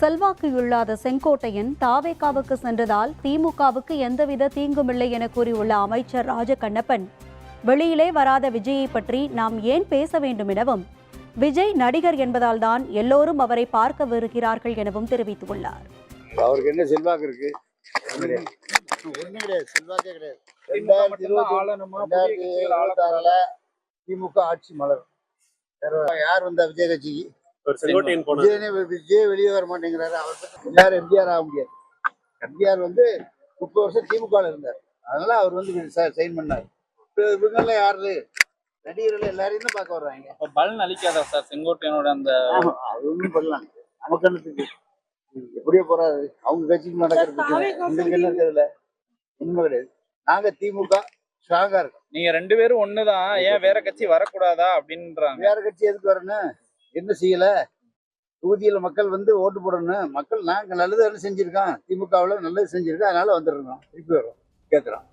செல்வாக்கு இல்லாத செங்கோட்டையன் தாவேகாவுக்கு சென்றதால் திமுகவுக்கு எந்தவித தீங்குமில்லை என கூறியுள்ள அமைச்சர் ராஜகண்ணப்பன். வெளியிலே வராத விஜயை பற்றி நாம் ஏன் பேச வேண்டும் எனவும் விஜய் நடிகர் என்பதால் தான் எல்லோரும் அவரை பார்க்க வருகிறார்கள் எனவும் தெரிவித்துள்ளார். அவருக்கு என்ன செல்வாக்கு இருக்கு? திமுக ஆட்சி மலரும். வேற யார் வந்தா விஜய் கட்சிக்கு? செங்கோட்டையன் விஜய் வெளியே வர மாட்டேங்கிறாரு. அவர் எல்லாரும் எம்ஜிஆர் ஆக முடியாது. எம்ஜிஆர் வந்து முப்பது வருஷம் திமுக இருந்தார். அதனால அவர் வந்து சைன் பண்ணார். இவங்கெல்லாம் யாரு? நடிகர்கள் எல்லாரையும் தான் பார்க்க வர்றாங்க. அப்ப பலன் அளிக்காதா சார் செங்கோட்டையனோட அந்த அது பண்ணலாம். நமக்கு என்னத்துக்கு எப்படியோ போறாரு. அவங்க கட்சிக்கு நடக்கிறதுக்கு எங்களுக்கு என்ன இருக்கிறதுல உண்மை கிடையாது. நாங்க திமுக ஸ்ட்ராங்கா இருக்கோம். நீங்க ரெண்டு பேரும் ஒண்ணுதான். ஏன் வேற கட்சி வரக்கூடாதா அப்படின்றாங்க. வேற கட்சி எதுக்கு வரணும்? என்ன செய்யல? தொகுதியில மக்கள் வந்து ஓட்டு போடணும். மக்கள் நாங்கள் நல்லது என்ன செஞ்சிருக்கோம். திமுகவுல நல்லது செஞ்சிருக்கோம். அதனால வந்துடுறோம். திருப்பி வரோம் கேட்குறோம்